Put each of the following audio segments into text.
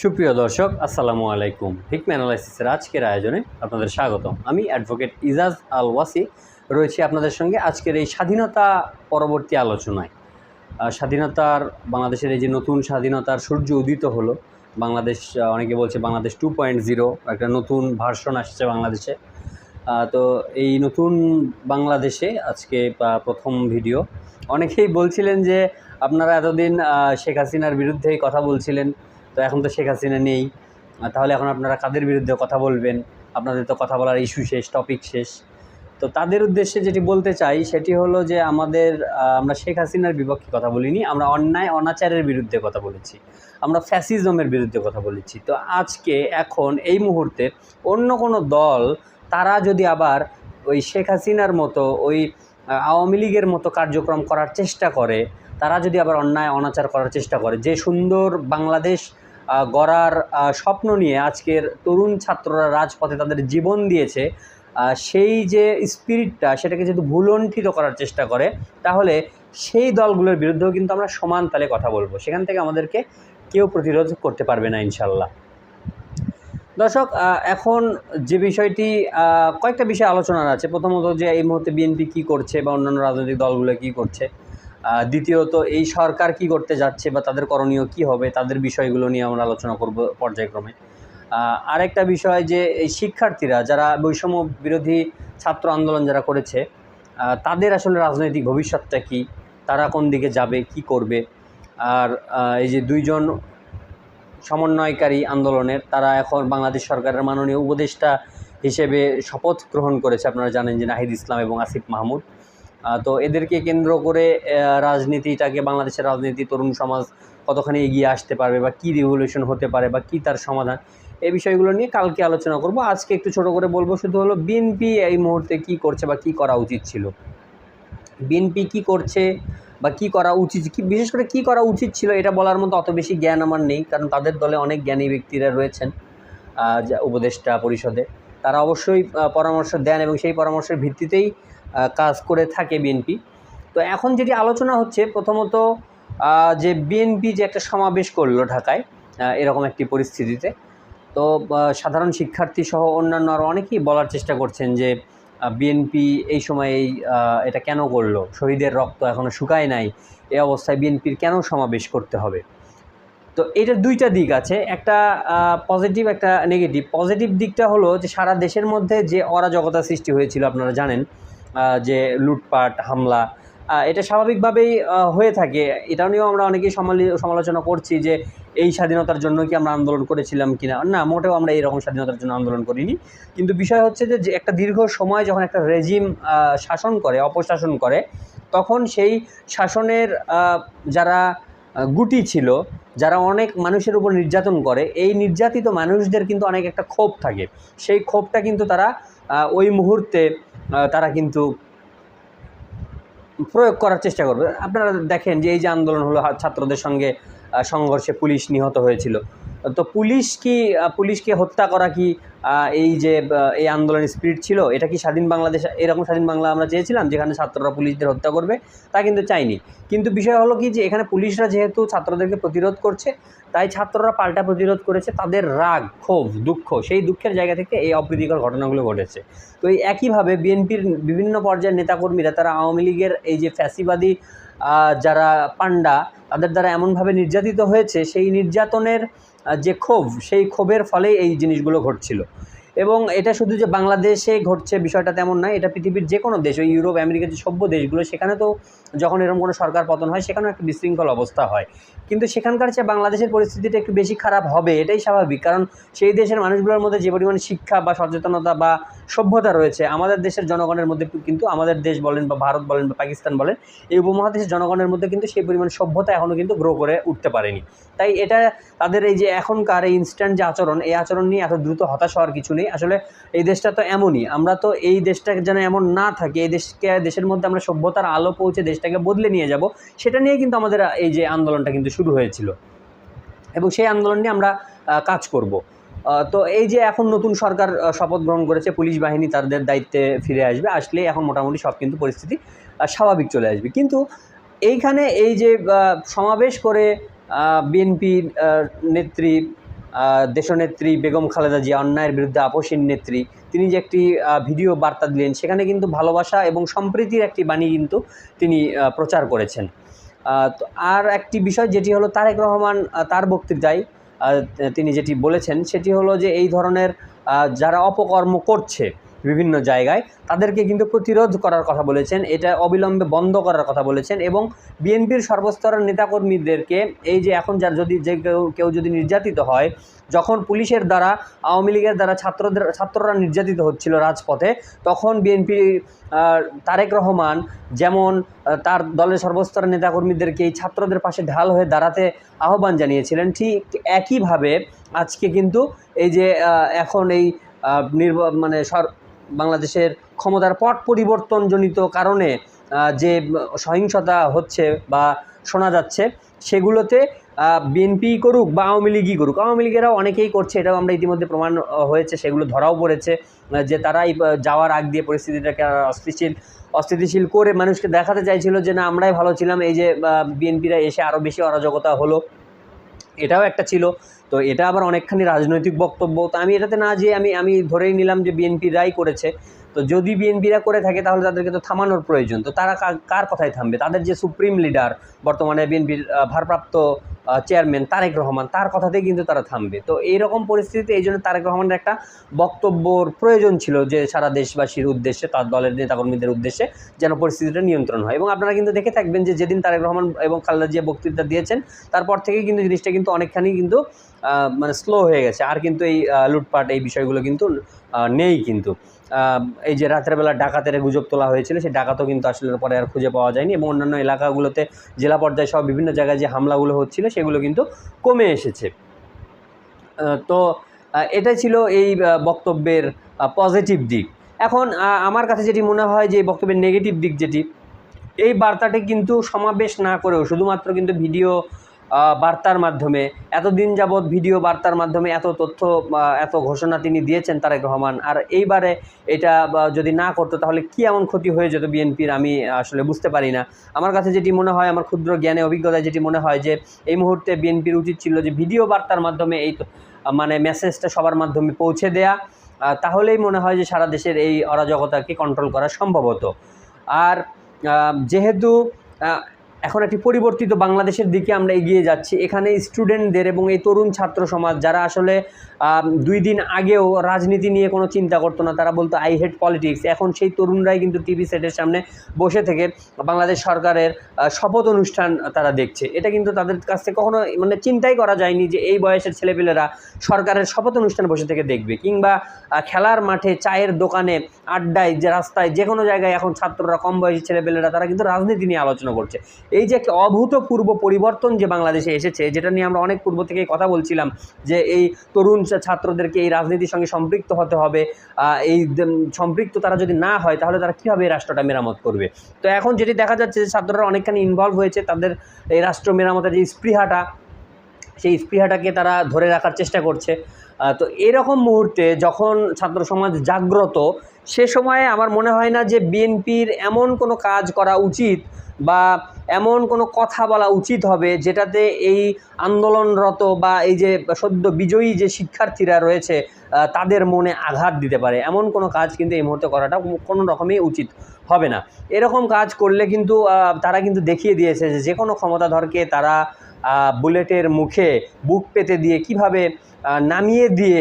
সুপ্রিয় দর্শক, আসসালামু আলাইকুম। হিকম্যান অ্যানালাইসিসের আজকের আয়োজনে আপনাদের স্বাগতম। আমি অ্যাডভোকেট ইজাজ আল ওয়াসি রয়েছি আপনাদের সঙ্গে আজকের এই স্বাধীনতা পরবর্তী আলোচনায়। স্বাধীনতার, বাংলাদেশের এই যে নতুন স্বাধীনতার সূর্য উদিত হলো, বাংলাদেশ অনেকে বলছে বাংলাদেশ টু পয়েন্ট জিরো একটা নতুন ভার্সন আসছে বাংলাদেশে। তো এই নতুন বাংলাদেশে আজকে প্রথম ভিডিও। অনেকেই বলছিলেন যে আপনারা এতদিন শেখ হাসিনার বিরুদ্ধেই কথা বলছিলেন। তো এখন তো শেখ হাসিনা নেই। তাহলে এখন আপনারা কাদের বিরুদ্ধে কথা বলবেন? আপনাদের তো কথা বলার ইস্যু শেষ টপিক শেষ। তো তাদের উদ্দেশ্যে যেটি বলতে চাই, সেটি হলো যে আমাদের আমরা শেখ হাসিনার বিপক্ষে কথা বলিনি, আমরা অন্যায়, অনাচারের বিরুদ্ধে কথা বলেছি। আমরা ফ্যাসিজমের বিরুদ্ধে কথা বলেছি। তো আজকে, এখন, এই মুহূর্তে অন্য কোনো দল, তারা যদি আবার ওই শেখ হাসিনার মতো, ওই আওয়ামী লীগের মতো কার্যক্রম করার চেষ্টা করে, তারা যদি আবার অন্যায়, অনাচার করার চেষ্টা করে, যে সুন্দর বাংলাদেশ গড়ার স্বপ্ন নিয়ে আজকের তরুণ ছাত্ররা রাজপথে তাদের জীবন দিয়েছে সেই যে স্পিরিটটা সেটাকে যদি ভুলণ্ঠিত করার চেষ্টা করে, তাহলে সেই দলগুলোর বিরুদ্ধেও কিন্তু আমরা সমান তালে কথা বলব। সেখান থেকে আমাদেরকে কেউ প্রতিরোধ করতে পারবে না ইনশাল্লাহ দর্শক এখন যে বিষয়টি কয়েকটা বিষয় আলোচনার আছে। প্রথমত যে এই মুহূর্তে বিএনপি কী করছে বা অন্যান্য রাজনৈতিক দলগুলো কী করছে দ্বিতীয়ত, এই সরকার কি করতে যাচ্ছে বা তাদের করণীয় কি হবে, তাদের বিষয়গুলো নিয়ে আমরা আলোচনা করব পর্যায়ক্রমে। আরেকটা বিষয় যে, এই শিক্ষার্থীরা, যারা বৈষম্য বিরোধী ছাত্র আন্দোলন যারা করেছে তাদের আসলে রাজনৈতিক ভবিষ্যৎটা কি, তারা কোন দিকে যাবে, কি করবে, আর এই যে দুইজন সমন্বয়কারী আন্দোলনের, তারা এখন বাংলাদেশ সরকারের মাননীয় উপদেষ্টা হিসেবে শপথ গ্রহণ করেছে, আপনারা জানেন যে নাহিদ ইসলাম এবং আসিফ মাহমুদ। তো এদেরকে কেন্দ্র করে রাজনীতিটাকে, বাংলাদেশের রাজনীতি, তরুণ সমাজ কতখানি এগিয়ে আসতে পারবে বা কী রিভলিউশন হতে পারে বা কী তার সমাধান, এই বিষয়গুলো নিয়ে কালকে আলোচনা করব। আজকে একটু ছোট করে বলব, শুধু হলো বিএনপি এই মুহূর্তে কী করছে বা কী করা উচিত ছিল? বিএনপি কী করছে বা কী করা উচিত, কি বিশেষ করে কী করা উচিত ছিল এটা বলার মতো অত বেশি জ্ঞান আমার নেই, কারণ তাদের দলে অনেক জ্ঞানী ব্যক্তিরা রয়েছেন উপদেষ্টা পরিষদে। তারা অবশ্যই পরামর্শ দেন এবং সেই পরামর্শের ভিত্তিতেই কাজ করে থাকে বিএনপি তো এখন যেটি আলোচনা হচ্ছে, প্রথমত যে বিএনপি যে একটা সমাবেশ করল ঢাকায় এরকম একটি পরিস্থিতিতে, তো সাধারণ শিক্ষার্থী সহ অন্যান্য আরও অনেকেই বলার চেষ্টা করছেন যে বিএনপি এই সময় এই এটা কেন করল? শহীদের রক্ত এখনও শুকায় নাই, এই অবস্থায় বিএনপির কেন সমাবেশ করতে হবে? তো এটার দুইটা দিক আছে, একটা পজিটিভ একটা নেগেটিভ পজিটিভ দিকটা হলো যে সারা দেশের মধ্যে যে অরাজকতা সৃষ্টি হয়েছিল, আপনারা জানেন যে লুটপাট, হামলা এটা স্বাভাবিকভাবেই হয়ে থাকে। এটা নিয়েও আমরা অনেকেই সমালোচনা করছি যে এই স্বাধীনতার জন্য কি আমরা আন্দোলন করেছিলাম কিনা। না, মোটেও আমরা এইরকম স্বাধীনতার জন্য আন্দোলন করিনি। কিন্তু বিষয় হচ্ছে যে একটা দীর্ঘ সময় যখন একটা রেজিম শাসন করে, অপশাসন করে, তখন সেই শাসনের যারা গুটি ছিল, যারা অনেক মানুষের উপর নির্যাতন করে, এই নির্যাতিত মানুষদের কিন্তু অনেক একটা ক্ষোভ থাকে। সেই ক্ষোভটা কিন্তু তারা ওই মুহূর্তে তারা কিন্তু প্রয়োগ করার চেষ্টা করবে। আপনারা দেখেন যে এই যে আন্দোলন হলো ছাত্রদের সঙ্গে সংঘর্ষে পুলিশ নিহত হয়েছিল। তো পুলিশ কি পুলিশকে হত্যা করা কি এই যে এই আন্দোলনের স্পিরিট ছিল, এটা কি স্বাধীন বাংলাদেশ, এরকম স্বাধীন বাংলা আমরা চেয়েছিলাম, যেখানে ছাত্ররা পুলিশদের হত্যা করবে? তা কিন্তু চাইনি। কিন্তু বিষয় হলো কি যে, এখানে পুলিশরা যেহেতু ছাত্রদেরকে প্রতিরোধ করছে, তাই ছাত্ররা পাল্টা প্রতিরোধ করেছে, তাদের রাগ, ক্ষোভ, দুঃখ, সেই দুঃখের জায়গা থেকে এই অপ্রীতিকর ঘটনাগুলো ঘটেছে। তো এই একইভাবে বিএনপির বিভিন্ন পর্যায়ের নেতাকর্মীরা, তারা আওয়ামী লীগের এই যে ফ্যাসিবাদী যারা পাণ্ডা, তাদের দ্বারা এমনভাবে নির্যাতিত হয়েছে, সেই নির্যাতনের যে ক্ষোভ, সেই ক্ষোভের ফলে এই জিনিসগুলো ঘটছিল। এবং এটা শুধু যে বাংলাদেশে ঘটছে বিষয়টা তেমন নয়, এটা পৃথিবীর যে কোনো দেশ, ওই ইউরোপ আমেরিকা যে সভ্য দেশগুলো, সেখানে তো যখন এরকম কোনো সরকার পতন হয়, সেখানেও একটা বিশৃঙ্খল অবস্থা হয়। কিন্তু সেখানকার চেয়ে বাংলাদেশের পরিস্থিতিটা একটু বেশি খারাপ হবে, এটাই স্বাভাবিক। কারণ সেই দেশের মানুষগুলোর মধ্যে যে পরিমাণ শিক্ষা বা সচেতনতা বা সভ্যতা রয়েছে, আমাদের দেশের জনগণের মধ্যে কিন্তু আমাদের দেশ বলেন বা ভারত বলেন বা পাকিস্তান বলেন, এই উপমহাদেশের জনগণের মধ্যে কিন্তু সেই পরিমাণ সভ্যতা এখনও কিন্তু গ্রো করে উঠতে পারেনি। তাই এটা তাদের এই যে এখনকার এই ইনস্ট্যান্ট যে আচরণ, এই আচরণ নিয়ে এত দ্রুত হতাশ হওয়ার কিছু নেই। আসলে এই দেশটা তো এমনই, আমরা তো এই দেশটা যেন এমন না থাকে, এই দেশকে, দেশের মধ্যে আমরা সভ্যতার আলো পৌঁছে দেশটাকে বদলে নিয়ে যাব, সেটা নিয়ে কিন্তু আমাদের এই যে আন্দোলনটা কিন্তু শুরু হয়েছিল। এবং সেই আন্দোলন নিয়ে আমরা কাজ করব। তো এই যে এখন নতুন সরকার শপথ গ্রহণ করেছে, পুলিশ বাহিনী তাদের দায়িত্বে ফিরে আসবে, আসলে এখন মোটামুটি সব কিন্তু পরিস্থিতি স্বাভাবিক চলে আসবে। কিন্তু এইখানে এই যে সমাবেশ করে বিএনপির নেত্রী দেশনেত্রী বেগম খালেদা জিয়া অন্যায়ের বিরুদ্ধে আপসীন নেত্রী। তিনি যে একটি ভিডিও বার্তা দিলেন, সেখানে কিন্তু ভালোবাসা এবং সম্প্রীতির একটি বাণী কিন্তু তিনি প্রচার করেছেন। আর একটি বিষয় যেটি হলো তারেক রহমান তার বক্তৃতায় তিনি যেটি বলেছেন, সেটি হলো যে এই ধরনের যারা অপকর্ম করছে বিভিন্ন জায়গায়। তাদেরকে কিন্তু প্রতিরোধ করার কথা বলেছেন, এটা অবিলম্বে বন্ধ করার কথা বলেছেন এবং বিএনপির সর্বস্তরের নেতাকর্মীদেরকে এই যে এখন যার যদি যে কেউ কেউ যদি নির্যাতিত হয়, যখন পুলিশের দ্বারা, আওয়ামী লীগের দ্বারা ছাত্রদের, ছাত্ররা নির্যাতিত হচ্ছিল রাজপথে, তখন বিএনপি তারেক রহমান যেমন তার দলের সর্বস্তরের নেতাকর্মীদেরকে এই ছাত্রদের পাশে ঢাল হয়ে দাঁড়াতে আহ্বান জানিয়েছিলেন, ঠিক একইভাবে আজকে কিন্তু এই যে এখন এই নির্ব মানে সর বাংলাদেশের ক্ষমতার পট পরিবর্তনজনিত কারণে যে সহিংসতা হচ্ছে বা শোনা যাচ্ছে, সেগুলোতে বিএনপি করুক বা আওয়ামী লীগই করুক, আওয়ামী লীগেরাও অনেকেই করছে, এটাও আমরা ইতিমধ্যে প্রমাণ হয়েছে, সেগুলো ধরাও পড়েছে যে তারাই যাওয়ার আগ দিয়ে পরিস্থিতিটাকে অস্থিতিশীল অস্থিতিশীল করে মানুষকে দেখাতে চাইছিল যে না, আমরাই ভালো ছিলাম, এই যে বিএনপিরা এসে আরও বেশি অরাজকতা হলো। এটাও একটা ছিল। তো এটা আবার অনেকখানি রাজনৈতিক বক্তব্য। তো আমি এটাতে না যে আমি আমি ধরেই নিলাম যে বিএনপি রাই করেছে। তো যদি বিএনপিরা করে থাকে, তাহলে তাদেরকে তো থামানোর প্রয়োজন। তো তারা কার কথায় থামবে? তাদের যে সুপ্রিম লিডার, বর্তমানে বিএনপির ভারপ্রাপ্ত চেয়ারম্যান তারেক রহমান, তার কথাতেই কিন্তু তারা থামবে। তো এইরকম পরিস্থিতিতে এই জন্য তারেক রহমানের একটা বক্তব্যর প্রয়োজন ছিল যে, সারা দেশবাসীর উদ্দেশ্যে, তার দলের নেতাকর্মীদের উদ্দেশ্যে যেন পরিস্থিতিটা নিয়ন্ত্রণ হয়। এবং আপনারা কিন্তু দেখে থাকবেন যে, যেদিন তারেক রহমান এবং খালেদা জিয়া বক্তৃতা দিয়েছেন, তারপর থেকে কিন্তু জিনিসটা কিন্তু অনেকখানি কিন্তু মানে স্লো হয়ে গেছে। আর কিন্তু এই লুটপাট, এই বিষয়গুলো কিন্তু নেই কিন্তু। এই যে রাতের বেলা ডাকাতের গুজব তোলা হয়েছিল, সেই ডাকাতও কিন্তু আসলে পরে আর খুঁজে পাওয়া যায়নি এবং অন্যান্য এলাকাগুলোতে জেলা পর্যায়ে সব বিভিন্ন জায়গায় যে হামলাগুলো হচ্ছিল, সেগুলো কিন্তু কমে এসেছে। তো এটাই ছিল এই বক্তব্যের পজিটিভ দিক। এখন আমার কাছে যেটি মনে হয় যে বক্তব্যের নেগেটিভ দিক যেটি, এই বার্তাটি কিন্তু সমাবেশ না করেও, শুধুমাত্র কিন্তু ভিডিও বার্তার মাধ্যমে, এতদিন যাবৎ ভিডিও বার্তার মাধ্যমে এত তথ্য এত ঘোষণা তিনি দিয়েছেন তারেক রহমান। আর এইবারে এটা যদি না করতো তাহলে কি এমন ক্ষতি হয়ে যেত বিএনপির আমি আসলে বুঝতে পারি না। আমার কাছে যেটি মনে হয়, আমার ক্ষুদ্র জ্ঞানে, অভিজ্ঞতায় যেটি মনে হয় যে, এই মুহূর্তে বিএনপির উচিত ছিল যে, ভিডিও বার্তার মাধ্যমে এই মানে মেসেজটা সবার মাধ্যমে পৌঁছে দেয়া। তাহলেই মনে হয় যে, সারা দেশের এই অরাজকতাকে কন্ট্রোল করা সম্ভব হতো। আর যেহেতু এখন একটি পরিবর্তিত বাংলাদেশের দিকে আমরা এগিয়ে যাচ্ছি। এখানে স্টুডেন্টদের এবং এই তরুণ ছাত্র সমাজ যারা আসলে দুই দিন আগেও রাজনীতি নিয়ে কোনো চিন্তা করতো না, তারা বলতো আই হেড পলিটিক্স এখন সেই তরুণরাই কিন্তু টিভি সেটের সামনে বসে থেকে বাংলাদেশ সরকারের শপথ অনুষ্ঠান তারা দেখছে। এটা কিন্তু তাদের কাছ থেকে কখনো মানে চিন্তাই করা যায়নি যে এই বয়সের ছেলেপেলেরা সরকারের শপথ অনুষ্ঠান বসে থেকে দেখবে। কিংবা খেলার মাঠে চায়ের দোকানে আড্ডায় যে রাস্তায় যে কোনো জায়গায় এখন ছাত্ররা কম বয়সী ছেলেপেলেরা, তারা কিন্তু রাজনীতি নিয়ে আলোচনা করছে। এই যে একটা অভূতপূর্ব পরিবর্তন যে বাংলাদেশে এসেছে, যেটা নিয়ে আমরা অনেক পূর্ব থেকেই কথা বলছিলাম, যে এই তরুণ ছাত্রদেরকে এই রাজনীতির সঙ্গে সম্পৃক্ত হতে হবে এই সম্পৃক্ত তারা যদি না হয়, তাহলে তারা কীভাবে এই রাষ্ট্রটা মেরামত করবে? তো এখন যেটি দেখা যাচ্ছে যে ছাত্ররা অনেকখানি ইনভলভ হয়েছে, তাদের এই রাষ্ট্র মেরামতের যে স্পৃহাটা, সেই স্পৃহাটাকে তারা ধরে রাখার চেষ্টা করছে। তো এরকম মুহূর্তে যখন ছাত্র সমাজ জাগ্রত, সে সময়ে আমার মনে হয় না যে বিএনপির এমন কোনো কাজ করা উচিত বা এমন কোনো কথা বলা উচিত হবে যেটাতে এই আন্দোলনরত বা এই যে সদ্য বিজয়ী যে শিক্ষার্থীরা রয়েছে তাদের মনে আঘাত দিতে পারে। এমন কোনো কাজ কিন্তু এই মুহূর্তে করাটা কোনো রকমই উচিত হবে না। এরকম কাজ করলে কিন্তু তারা কিন্তু দেখিয়ে দিয়েছে যে যে কোনো ক্ষমতাধরকে তারা বুলেটের মুখে বুক পেতে দিয়ে কীভাবে নামিয়ে দিয়ে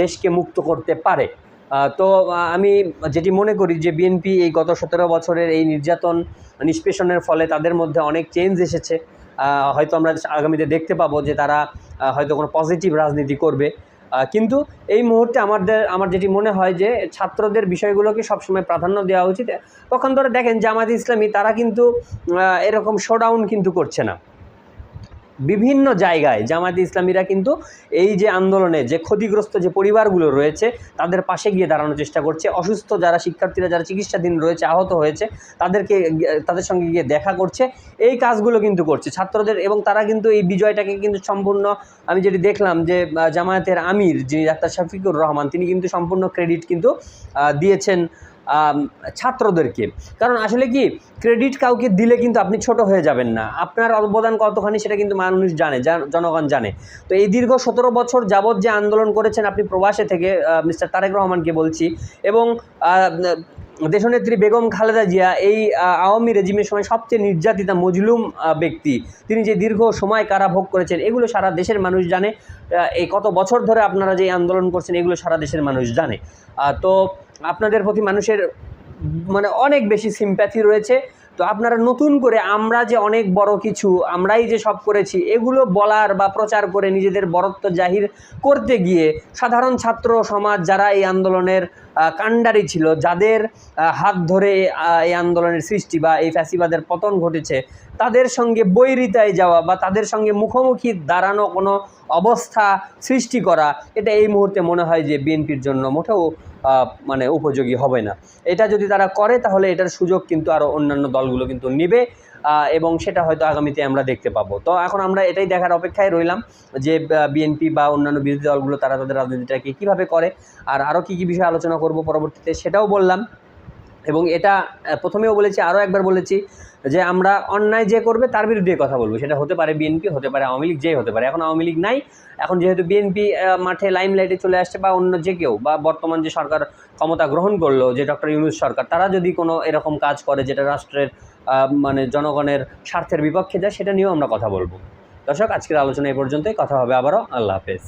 দেশকে মুক্ত করতে পারে। তো আমি যেটি মনে করি যে বিএনপি এই গত সতেরো বছরের এই নির্যাতন নিষ্পেষণের ফলে তাদের মধ্যে অনেক চেঞ্জ এসেছে। হয়তো আমরা আগামীতে দেখতে পাবো যে তারা হয়তো কোনো পজিটিভ রাজনীতি করবে। কিন্তু এই মুহূর্তে আমাদের, আমার যেটি মনে হয় যে ছাত্রদের বিষয়গুলোকে সবসময় প্রাধান্য দেওয়া উচিত। তখন ধরে দেখেন জামাত ইসলামী তারা কিন্তু এরকম শোডাউন কিন্তু করছে না। বিভিন্ন জায়গায় জামায়াত ইসলামীরা কিন্তু এই যে আন্দোলনে যে ক্ষতিগ্রস্ত যে পরিবারগুলো রয়েছে, তাদের পাশে গিয়ে দাঁড়ানোর চেষ্টা করছে। অসুস্থ যারা শিক্ষার্থীরা, যারা চিকিৎসাধীন রয়েছে, আহত হয়েছে, তাদেরকে তাদের সঙ্গে গিয়ে দেখা করছে। এই কাজগুলো কিন্তু করছে। ছাত্রদের এবং তারা কিন্তু এই বিজয়টাকে কিন্তু সম্পূর্ণ, আমি যেটি দেখলাম যে জামায়াতের আমির যিনি ডাক্তার শফিকুর রহমান, তিনি কিন্তু সম্পূর্ণ ক্রেডিট কিন্তু দিয়েছেন ছাত্রদেরকে। কারণ আসলে কি ক্রেডিট কাউকে দিলে কিন্তু আপনি ছোট হয়ে যাবেন না। আপনার অবদান কতখানি সেটা কিন্তু মানুষ জানে জনগণ জানে। তো এই দীর্ঘ সতেরো বছর যাবৎ যে আন্দোলন করেছেন আপনি প্রবাসে থেকে মিস্টার তারেক রহমানকে বলছি এবং দেশনেত্রী বেগম খালেদা জিয়া এই আওয়ামী রেজিমের সময় সবচেয়ে নির্যাতিতা, মজলুম ব্যক্তি। তিনি যে দীর্ঘ সময় কারা ভোগ করেছেন, এগুলো সারা দেশের মানুষ জানে। এই কত বছর ধরে আপনারা যে আন্দোলন করছেন, এগুলো সারা দেশের মানুষ জানে। তো আপনাদের প্রতি মানুষের মানে অনেক বেশি সিম্প্যাথি রয়েছে। তো আপনারা নতুন করে আমরা যে অনেক বড় কিছু, আমরাই যে সব করেছি, এগুলো বলার বা প্রচার করে নিজেদের বরত্ব জাহির করতে গিয়ে সাধারণ ছাত্র সমাজ যারা এই আন্দোলনের কাণ্ডারি ছিল, যাদের হাত ধরে এই আন্দোলনের সৃষ্টি বা এই ফ্যাসিবাদের পতন ঘটেছে, তাদের সঙ্গে বৈরিতায় যাওয়া বা তাদের সঙ্গে মুখোমুখি দাঁড়ানো কোনো অবস্থা সৃষ্টি করা, এটা এই মুহূর্তে মনে হয় যে বিএনপির জন্য মোটেও মানে উপযোগী হবে না। এটা যদি তারা করে, তাহলে এটার সুযোগ কিন্তু আরও অন্যান্য দলগুলো কিন্তু নেবে এবং সেটা হয়তো আগামীতে আমরা দেখতে পাবো। তো এখন আমরা এটাই দেখার অপেক্ষায় রইলাম যে বিএনপি বা অন্যান্য বিরোধী দলগুলো তারা তাদের রাজনীতিটাকে কীভাবে করে, আর আরও কী কী বিষয়ে আলোচনা করব পরবর্তীতে সেটাও বললাম। এবং এটা প্রথমেও বলেছি আরও একবার বলেছি যে আমরা অন্যায় যে করবে তার বিরুদ্ধে কথা বলব। সেটা হতে পারে বিএনপি হতে পারে আওয়ামী লীগ, যেই হতে পারে। এখন আওয়ামী লীগ নাই। এখন যেহেতু বিএনপি মাঠে লাইমলাইটে চলে আসছে বা অন্য যে কেউ, বা বর্তমান যে সরকার ক্ষমতা গ্রহণ করল, যে ডক্টর ইউনুস সরকার, তারা যদি কোনো এরকম কাজ করে যেটা রাষ্ট্রের মানে জনগণের স্বার্থের বিপক্ষে যায়, সেটা নিয়েও আমরা কথা বলব। দর্শক, আজকের আলোচনা এই পর্যন্তই। কথা হবে আবারও। আল্লাহ হাফেজ।